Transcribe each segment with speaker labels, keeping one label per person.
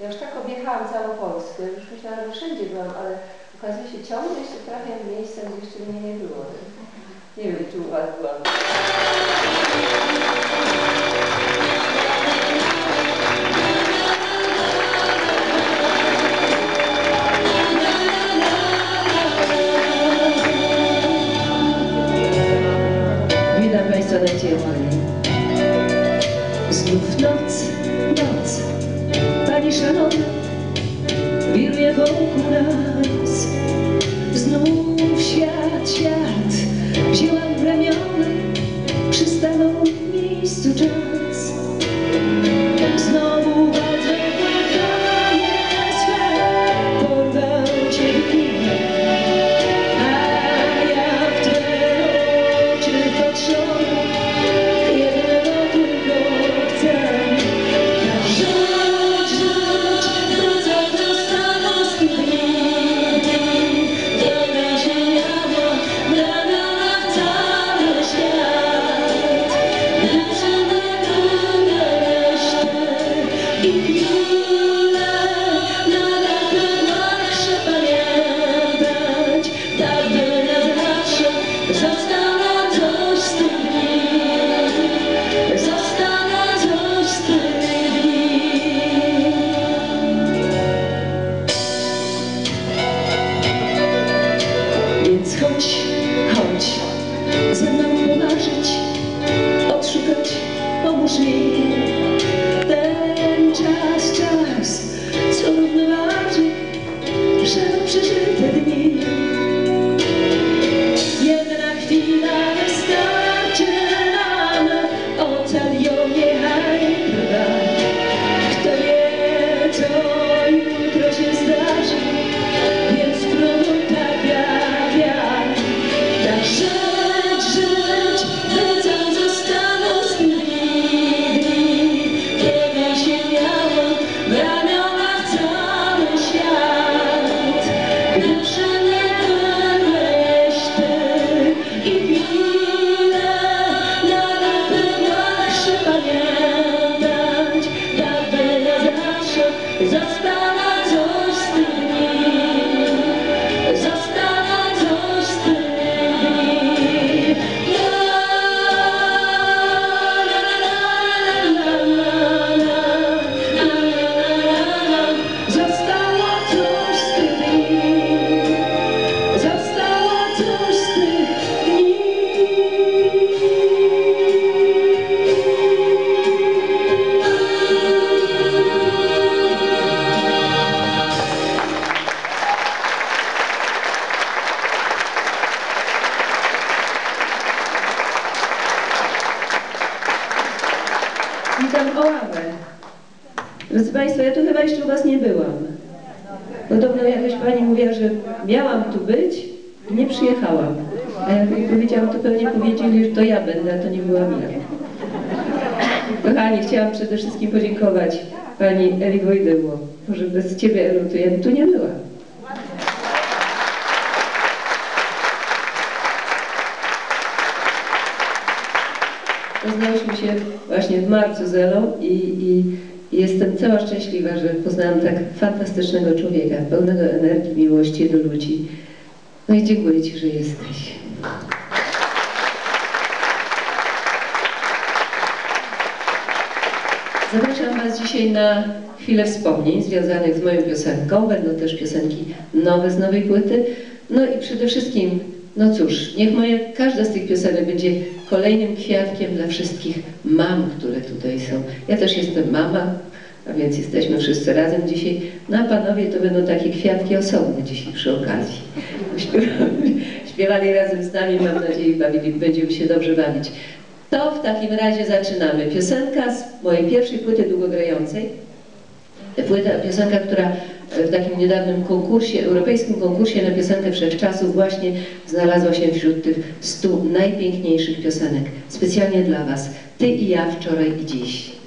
Speaker 1: Ja już tak objechałam całą Polskę, już myślałam, że wszędzie byłam, ale okazuje się ciągle jeszcze trafiam w miejsca, gdzie jeszcze mnie nie było. Nie wiem, czy u Was byłam.
Speaker 2: Witam Państwa najcieplej. Znów noc, szalona, wiruje wokół nas. Witam Oławę. Drodzy Państwo, ja tu chyba jeszcze u Was nie byłam. Podobno jakaś Pani mówiła, że miałam tu być i nie przyjechałam. A jak powiedziałam, to pewnie powiedzieli, że to ja będę, a to nie byłam ja. Kochani, chciałam przede wszystkim podziękować Pani Eli Wojdyło, że bez Ciebie, Elu, to ja tu nie była. Poznałyśmy się właśnie w marcu z Elą i, i, jestem cała szczęśliwa, że poznałam tak fantastycznego człowieka, pełnego energii, miłości do ludzi. No i dziękuję Ci, że jesteś. Zapraszam Was dzisiaj na chwilę wspomnień związanych z moją piosenką. Będą też piosenki nowe z nowej płyty. No i przede wszystkim, no cóż, niech moja, każda z tych piosenek będzie kolejnym kwiatkiem dla wszystkich mam, które tutaj są. Ja też jestem mama, a więc jesteśmy wszyscy razem dzisiaj. No a panowie to będą takie kwiatki osobne dzisiaj przy okazji. Śpiewali, razem z nami, mam nadzieję, bawili, będziemy się dobrze bawić. To w takim razie zaczynamy. Piosenka z mojej pierwszej płyty długogrającej. Płyta, piosenka, która w takim niedawnym konkursie, europejskim konkursie na piosenkę wszechczasów właśnie znalazła się wśród tych stu najpiękniejszych piosenek. Specjalnie dla Was. Ty i ja wczoraj i dziś.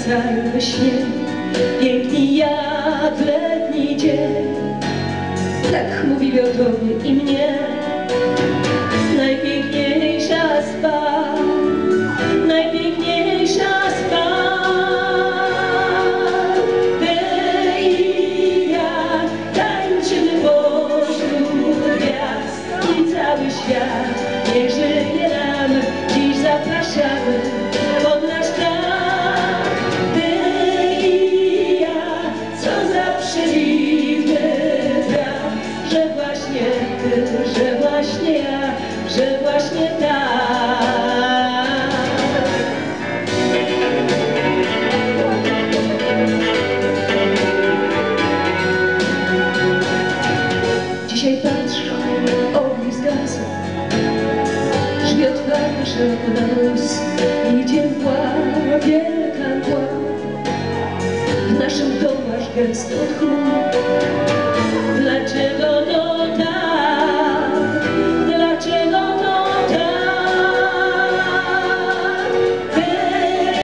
Speaker 2: Powracają we śnie, piękni jak letni dzień. Tak mówili o tobie i mnie, najpiękniejsza z że właśnie tak. Dzisiaj patrzę, ognisk zgasł, otwarte szeroko na nos, idzie mgła, wielka mgła. W naszym domu aż gęsto od chmur,